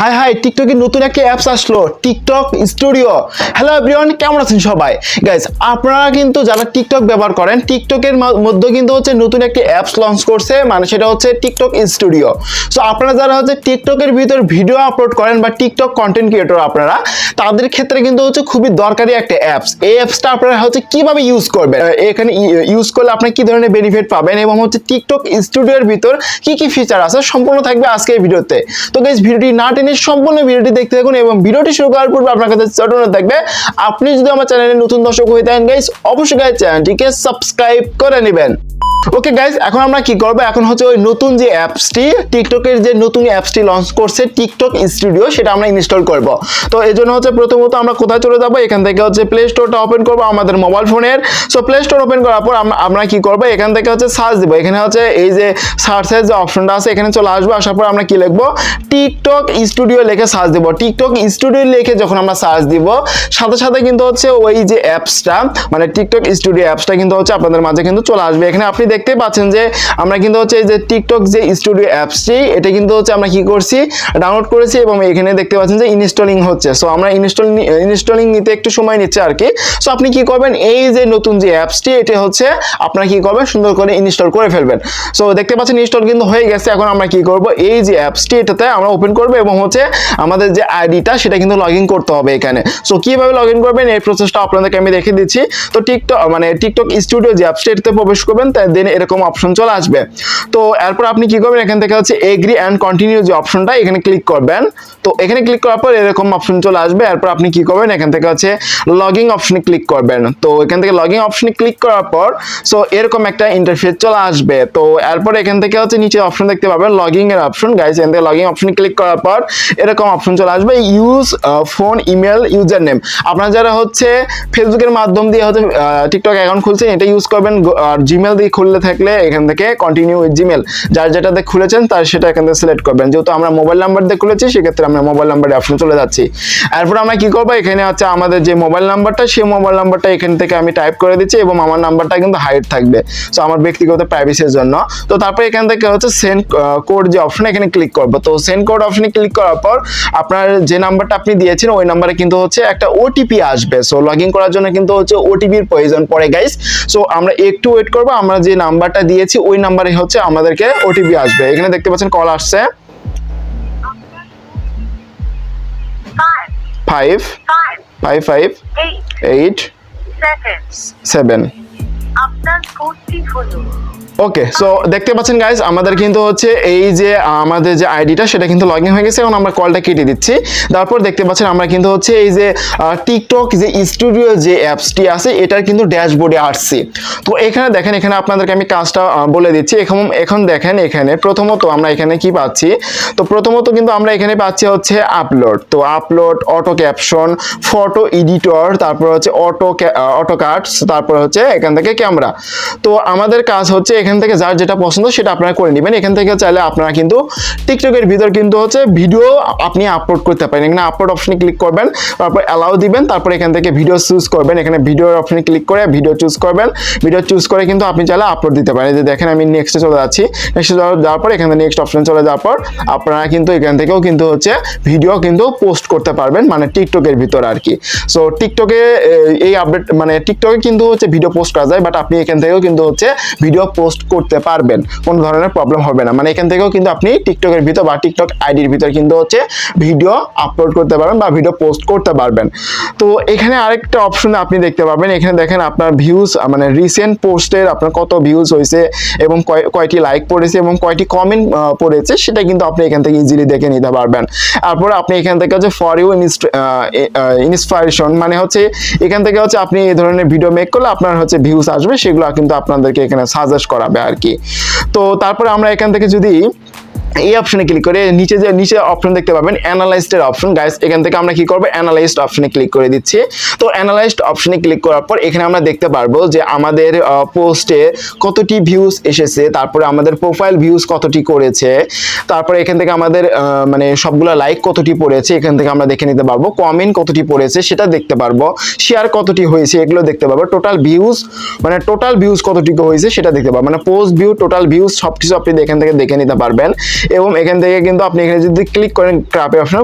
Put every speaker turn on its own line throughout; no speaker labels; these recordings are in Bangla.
হাই হাই, টিকটকে নতুন একটা অ্যাপস আসলো, টিকটক স্টুডিও। হ্যালো এভরিওয়ান কেমন আছেন সবাই? গাইজ আপনারা কিন্তু যারা টিকটক ব্যবহার করেন, টিকটকের মধ্যে কিন্তু হচ্ছে নতুন একটি অ্যাপস লঞ্চ করছে মানে সেটা হচ্ছে টিকটক স্টুডিও। সো আপনারা যারা হচ্ছে টিকটকের ভিতর ভিডিও আপলোড করেন বা টিকটক কন্টেন্ট ক্রিয়েটর আপনারা, তাদের ক্ষেত্রে কিন্তু হচ্ছে খুবই দরকারি একটা অ্যাপস এই অ্যাপসটা আপনারা হচ্ছে কীভাবে ইউজ করবেন? এখানে ইউজ করলে আপনি কি ধরনের বেনিফিট পাবেন এবং হচ্ছে টিকটক স্টুডিওর ভিতর কি কি ফিচার আছে সম্পূর্ণ থাকবে আজকের ভিডিওতে। তো গাইজ ভিডিওটি না টেনে সম্পূর্ণ ভিডিওটি দেখতে থাকুন এবং ভিডিওটি শুরু করার পূর্বে আপনার কাছে চটনা থাকবে, আপনি যদি আমার চ্যানেলে নতুন দর্শক হয়ে থাকেন গাইস অবশ্যই চ্যানেলটিকে সাবস্ক্রাইব করে নেবেন। ওকে গাইজ এখন আমরা কি করব? এখন হচ্ছে ওই নতুন যে অ্যাপসটি, টিকটকের যে নতুন অ্যাপসটি লঞ্চ করছে টিকটক স্টুডিও, সেটা আমরা ইনস্টল করব। তো এই জন্য হচ্ছে প্রথমত আমরা কোথায় চলে যাব? এখান থেকে হচ্ছে প্লে স্টোরটা ওপেন করব আমাদের মোবাইল ফোনের সো প্লে স্টোর ওপেন করার পর আমরা আমরা কি করব? এখান থেকে হচ্ছে সার্চ দিব। এখানে হচ্ছে এই যে সার্চের যে অপশনটা আছে, এখানে চলে আসব। আসার পর আমরা কি লিখব? টিকটক স্টুডিও লিখে সার্চ দিব। টিকটক স্টুডিও লিখে যখন আমরা সার্চ দিব, সাথে সাথে কিন্তু হচ্ছে ওই যে অ্যাপসটা মানে টিকটক স্টুডিও অ্যাপসটা কিন্তু হচ্ছে আপনাদের মাঝে কিন্তু চলে আসবে। এখানে আপনি দেখতে পাচ্ছেন যে আমরা কিন্তু হচ্ছে এই যে টিকটক যে স্টুডিও অ্যাপসটি এটা কিন্তু হচ্ছে আমরা কি করছি ডাউনলোড করেছি এবং এখানে দেখতে পাচ্ছেন যে ইনস্টলিং হচ্ছে। সো আমরা ইনস্টল ইনস্টলিং নিতে একটু সময় নিচ্ছে আর কি। সো আপনি কি করবেন, এই যে নতুন যে অ্যাপসটি এটা হচ্ছে আপনারা কি করবেন, সুন্দর করে ইনস্টল করে ফেলবেন। সো দেখতে পাচ্ছেন ইনস্টল কিন্তু হয়ে গেছে, এখন আমরা কি করব, এই যে অ্যাপসটি এটাতে আমরা ওপেন করব এবং হচ্ছে আমাদের যে আইডিটা সেটা কিন্তু লগ করতে হবে এখানে। সো কীভাবে লগ করবেন, এই প্রসেসটা আপনাদেরকে আমি দেখে দিচ্ছি। তো টিকটক মানে টিকটক স্টুডিও যে অ্যাপসটি এটাতে প্রবেশ করবেন তাই দেন এরকম অপশন চলে আসবে। তো এরপর আপনি কি করবেন? এখান থেকে হচ্ছে এগ্রি অ্যান্ড কন্টিনিউ যে অপশনটা এখানে ক্লিক করবেন। তো এখানে ক্লিক করার পর এরকম অপশন চলে আসবে। এরপর আপনি কি করবেন? এখান থেকে হচ্ছে লগিং অপশনে ক্লিক করবেন। তো এখান থেকে লগিং অপশনে ক্লিক করার পর সো এরকম একটা ইন্টারফেস চলে আসবে। তো এরপর এখান থেকে হচ্ছে নিচে অপশন দেখতে পাবেন লগিং এর অপশন গাইস এখান থেকে লগিং অপশনে ক্লিক করার পর এরকম অপশন চলে আসবে। Use phone email user name আপনারা যারা হচ্ছে ফেসবুকের মাধ্যম দিয়ে হচ্ছে টিকটক অ্যাকাউন্ট খুলছেন, এটা ইউজ করবেন আর জিমেল দিয়ে খুললে থাকলে এখান থেকে কন্টিনিউ উইথ জিমেল যার যেটাতে খুলেছেন, তার সেটা এখান থেকে সিলেক্ট করবেন। যেহেতু আমরা মোবাইল নাম্বার দিয়ে খুলেছি, সেক্ষেত্রে আমরা মোবাইল নাম্বারে অপশন চলে যাচ্ছি। এরপর আমরা কি করব? এখানে হচ্ছে আমাদের যে মোবাইল নাম্বারটা সেই মোবাইল নাম্বারটা এখান থেকে আমি টাইপ করে দিচ্ছি এবং আমার নাম্বারটা কিন্তু হাইড থাকবে। সো আমার ব্যক্তিগত প্রাইভেসির জন্য। তো তারপর এখান থেকে হচ্ছে সেন্ড কোড যে অপশন এখানে ক্লিক করব। তো সেন্ড কোড অপশনে ক্লিক করার পর আপনার যে নাম্বারটা আপনি দিয়েছেন, ওই নাম্বারে কিন্তু হচ্ছে একটা ওটিপি আসবে। সো লগ ইন করার জন্য কিন্তু হচ্ছে ওটিপির প্রয়োজন পড়ে গাইস সো আমরা একটু ওয়েট করব। আমরা যে নাম্বারটা দিয়েছি ওই নাম্বারে হচ্ছে আমাদেরকে ওটিপি আসবে। এখানে দেখতে পাচ্ছেন কল আসছে। Five five five eight seven
আপনার কোডটি হলো?
ওকে সো দেখতে পাচ্ছেন গাইজ আমাদের কিন্তু হচ্ছে এই যে আমাদের যে আইডিটা সেটা কিন্তু লগ ইন হয়ে গেছে এবং আমরা কলটা কেটে দিচ্ছি। তারপর দেখতে পাচ্ছেন আমরা কিন্তু হচ্ছে এই যে টিকটক যে স্টুডিও যে অ্যাপসটি আছে, এটার কিন্তু ড্যাশবোর্ডে আসছি। তো এখানে দেখেন, এখানে আপনাদেরকে আমি কাজটা বলে দিচ্ছি। এখন এখন দেখেন এখানে প্রথমত আমরা এখানে কি পাচ্ছি? তো প্রথমত কিন্তু আমরা এখানে পাচ্ছি হচ্ছে আপলোড তো upload auto caption photo editor তারপর হচ্ছে অটো অটো কাটস তারপর হচ্ছে এখান থেকে ক্যামেরা তো আমাদের কাজ হচ্ছে এখান থেকে যার যেটা পছন্দ সেটা আপনারা করে নেবেন। এখান থেকে চাইলে আপনারা কিন্তু টিকটকের ভিতর কিন্তু হচ্ছে ভিডিও আপনি আপলোড করতে পারেন। এখানে আপলোড অপশনে ক্লিক করবেন, তারপর অ্যালাউ দিবেন, তারপর এখান থেকে ভিডিও চুজ করবেন। এখানে ভিডিওর অপশনে ক্লিক করে ভিডিও চুজ করবেন। ভিডিও চুজ করে কিন্তু আপনি চাইলে আপলোড দিতে পারেন। যে দেখেন আমি নেক্সটে চলে যাচ্ছি। নেক্সটে যাওয়ার পর এখানে নেক্সট অপশন চলে যাওয়ার পর আপনারা কিন্তু এখান থেকেও কিন্তু হচ্ছে ভিডিও কিন্তু পোস্ট করতে পারবেন মানে টিকটকের ভিতর আর কি সো টিকটকে এই আপডেট মানে টিকটকে কিন্তু হচ্ছে ভিডিও পোস্ট করা যায় বাট আপনি এখান থেকেও কিন্তু হচ্ছে ভিডিও পোস্ট করতে পারবেন, কোনো ধরনের প্রবলেম হবে না। মানে এখান থেকেও কিন্তু আপনি টিকটকের ভিতর বা টিকটক আইডির ভিতর কিন্তু হচ্ছে ভিডিও আপলোড করতে পারবেন বা ভিডিও পোস্ট করতে পারবেন। তো এখানে আরেকটা অপশন আপনি দেখতে পাবেন এখানে দেখেন আপনার ভিউজ মানে রিসেন্ট পোস্টের আপনার কত ভিউজ হয়েছে এবং কয়- কয়টি লাইক পড়েছে এবং কয়টি কমেন্ট পড়েছে, সেটা কিন্তু আপনি এখান থেকে ইজিলি দেখে নিতে পারবেন। তারপর আপনি এখান থেকে হচ্ছে ফর ইউ ইন্সপিরেশন মানে হচ্ছে এখান থেকে হচ্ছে আপনি এই ধরনের ভিডিও মেক করলে আপনার হচ্ছে ভিউজ আসবে, সেগুলো কিন্তু আপনাদেরকে এখানে সাজেস্ট করাবে আর কি। তো তারপরে আমরা এখান থেকে যদি এই অপশনে ক্লিক করে নিচে যে, নিচে অপশন দেখতে পাবেন অ্যানালাইজড অপশন গাইস এখান থেকে আমরা কি করব? অ্যানালাইজড অপশনে ক্লিক করে দিচ্ছি। তো অ্যানালাইজড অপশনে ক্লিক করার পর এখানে আমরা দেখতে পারব যে আমাদের পোস্টে কতটি ভিউজ এসেছে, তারপরে আমাদের প্রোফাইল ভিউজ কতটি করেছে, তারপরে এখান থেকে আমাদের মানে সবগুলো লাইক কতটি পড়েছে, এখান থেকে আমরা দেখে নিতে পারব। কমেন্ট কতটি পড়েছে, সেটা দেখতে পারব। শেয়ার কতটি হয়েছে, এগুলো দেখতে পারব। টোটাল ভিউজ মানে টোটাল ভিউজ কতটুকু হয়েছে, সেটা দেখতে পারব। মানে পোস্ট ভিউ টোটাল ভিউজ সব কিছু আপনি এখান থেকে দেখে নিতে পারবেন। এবং এখান থেকে কিন্তু আপনি এখানে যদি ক্লিক করেন ক্রাপে অপশন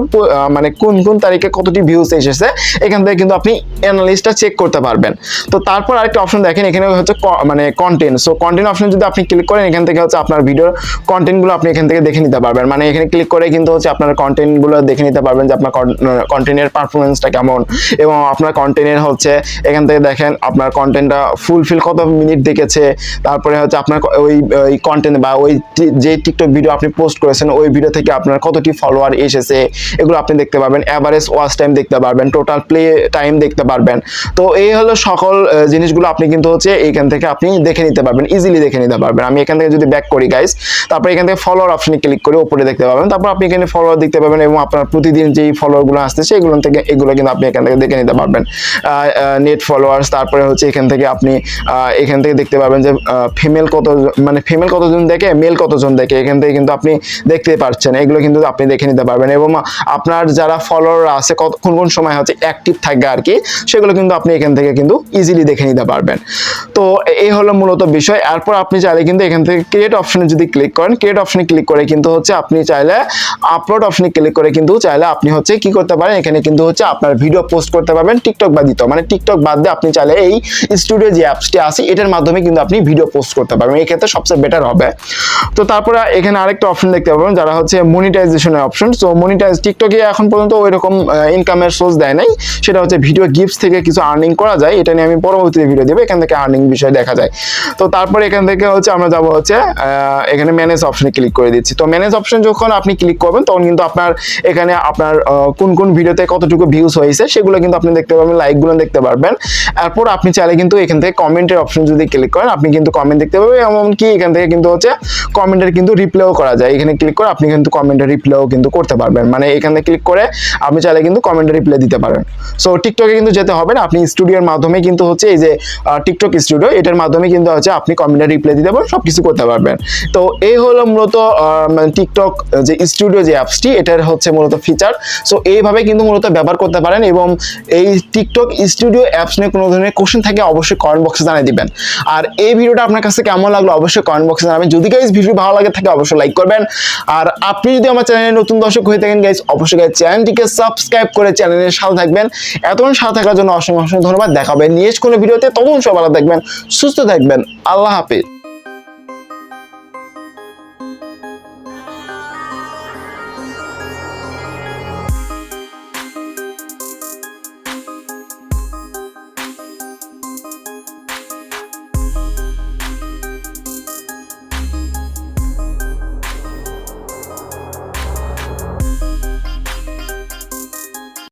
মানে কোন কোন তারিখে কতটি ভিউজ এসেছে, এখান থেকে কিন্তু আপনি অ্যানালিস্টটা চেক করতে পারবেন। তো তারপর আরেকটা অপশন দেখেন, এখানে হচ্ছে মানে কন্টেন্ট সো কন্টেন্ট অপশন যদি আপনি ক্লিক করেন, এখান থেকে হচ্ছে আপনার ভিডিওর কন্টেন্টগুলো আপনি এখান থেকে দেখে নিতে পারবেন। মানে এখানে ক্লিক করে কিন্তু হচ্ছে আপনার কন্টেন্টগুলো দেখে নিতে পারবেন যে আপনার কন্টেন্টের পারফরমেন্সটা কেমন। এবং আপনার কন্টেন্টের হচ্ছে, এখান থেকে দেখেন আপনার কন্টেন্টটা ফুলফিল কত মিনিট দেখেছে। তারপরে হচ্ছে আপনার ওই ওই কন্টেন্ট বা ওই যে টিকটক ভিডিও আপনি পোস্ট করেছেন, ওই ভিডিও থেকে আপনার কতটি ফলোয়ার এসেছে, এগুলো আপনি দেখতে পারবেন। অ্যাভারেজ ওয়াচ টাইম দেখতে পারবেন টোটাল প্লে টাইম দেখতে পারবেন। তো এই হলো সকল জিনিসগুলো আপনি কিন্তু হচ্ছে এইখান থেকে আপনি দেখে নিতে পারবেন ইজিলি দেখে নিতে পারবেন। আমি এখান থেকে যদি ব্যাক করি গাইস তারপর এখান থেকে ফলোয়ার অপশনে ক্লিক করে উপরে দেখতে পাবেন। তারপর আপনি এখানে ফলোয়ার দেখতে পাবেন এবং আপনার প্রতিদিন যেই ফলোয়ারগুলো আসতেছে, এগুলো থেকে, এগুলো কিন্তু আপনি এখান থেকে দেখে নিতে পারবেন। নেট ফলোয়ার্স তারপরে হচ্ছে এখান থেকে আপনি এখান থেকে দেখতে পাবেন যে ফিমেল কত মানে ফিমেল কতজন দেখে মেল কতজন দেখে, এখান থেকে কিন্তু আপনি দেখতে পাচ্ছেন এগুলো কিন্তু আপনি দেখে নিতে পারবেন এবং আপনার যারা ফলোয়ার আছে, কত, কোন কোন সময় হচ্ছে অ্যাক্টিভ থাকবে আর কি, সেগুলো কিন্তু আপনি এখান থেকে কিন্তু ইজিলি দেখে নিতে পারবেন। তো এই হলো মূলত বিষয়। এরপর আপনি চাইলে কিন্তু এখান থেকে ক্রিয়েট অপশনে যদি ক্লিক করেন ক্রিয়েট অপশনে ক্লিক করে কিন্তু হচ্ছে আপনি চাইলে আপলোড অপশনে ক্লিক করে কিন্তু চাইলে আপনি হচ্ছে কি করতে পারেন, এখানে কিন্তু হচ্ছে আপনার ভিডিও পোস্ট করতে পারবেন টিকটক বাদিত মানে টিকটক বাদ দিয়ে আপনি চাইলে এই স্টুডিও যে অ্যাপসটি আছে, এটার মাধ্যমে কিন্তু আপনি ভিডিও পোস্ট করতে পারবেন। এই ক্ষেত্রে সবচেয়ে বেটার হবে। তো তারপরে এখানে আরেকটা দেখতে পাবেন যারা হচ্ছে মনিটাইজেশনের অপশন সো মনিটাইজ টিকটকে এখন পর্যন্ত ওই রকম ইনকামের সোর্স দেয় নাই। সেটা হচ্ছে ভিডিও গিফটস থেকে কিছু আর্নিং করা যায়, এটা নিয়ে আমি পরবর্তীতে ভিডিও দেবো, এখান থেকে আর্নিং বিষয় দেখা যায়। তো তারপরে এখান থেকে হচ্ছে আমরা যাব হচ্ছে এখানে ম্যানেজ অপশনে ক্লিক করে দিচ্ছি। তো ম্যানেজ অপশন যখন আপনি ক্লিক করবেন, তখন কিন্তু আপনার এখানে আপনার কোন কোন ভিডিওতে কতটুকু ভিউজ হয়েছে, সেগুলো কিন্তু আপনি দেখতে পাবেন লাইকগুলো দেখতে পারবেন। এরপর আপনি চাইলে কিন্তু এখান থেকে কমেন্টের অপশন যদি ক্লিক করেন, আপনি কিন্তু কমেন্ট দেখতে পাবেন, এমনকি এখান থেকে কিন্তু হচ্ছে কমেন্টের কিন্তু রিপ্লাইও করা যায়। এখানে ক্লিক করে আপনি কিন্তু কমেন্টের রিপ্লাইও কিন্তু করতে পারবেন। মানে এখানে ক্লিক করে আপনি চাইলে কিন্তু কমেন্টের রিপ্লাই দিতে পারেন। সো টিকটকে কিন্তু যেতে হবে না। আপনি স্টুডিওর মাধ্যমে কিন্তু হচ্ছে এই যে টিকটক স্টুডিও এটার মাধ্যমে কিন্তু হচ্ছে আপনি কমেন্টের রিপ্লাই দিতে পারেন সব কিছু করতে পারবেন। তো, এই হলো মূলত টিকটক যে স্টুডিও যে অ্যাপসটি এটার হচ্ছে মূলত ফিচার সো এইভাবে কিন্তু মূলত ব্যবহার করতে পারেন এবং এই টিকটক স্টুডিও অ্যাপস নিয়ে কোনো ধরনের কোশ্চেন থাকে অবশ্যই কমেন্ট বক্সে জানিয়ে দিবেন। আর এই ভিডিওটা আপনার কাছে কেমন লাগল অবশ্যই কমেন্ট বক্সে জানাবেন। যদি গাইজ ভিডিও ভালো লাগে থাকে, অবশ্যই লাইক করবেন। আর আপনি যদি আমার চ্যানেলে নতুন দর্শক হয়ে থাকেন গাইজ অবশ্যই চ্যানেলটিকে সাবস্ক্রাইব করে চ্যানেলের সাথে থাকবেন। এতক্ষণ সাথে থাকার জন্য অসংখ্য অসংখ্য ধন্যবাদ। দেখাবেন নেক্সট কোনো ভিডিওতে। তখন সব থাকবেন, সুস্থ থাকবেন। আল্লাহ হাফিজ।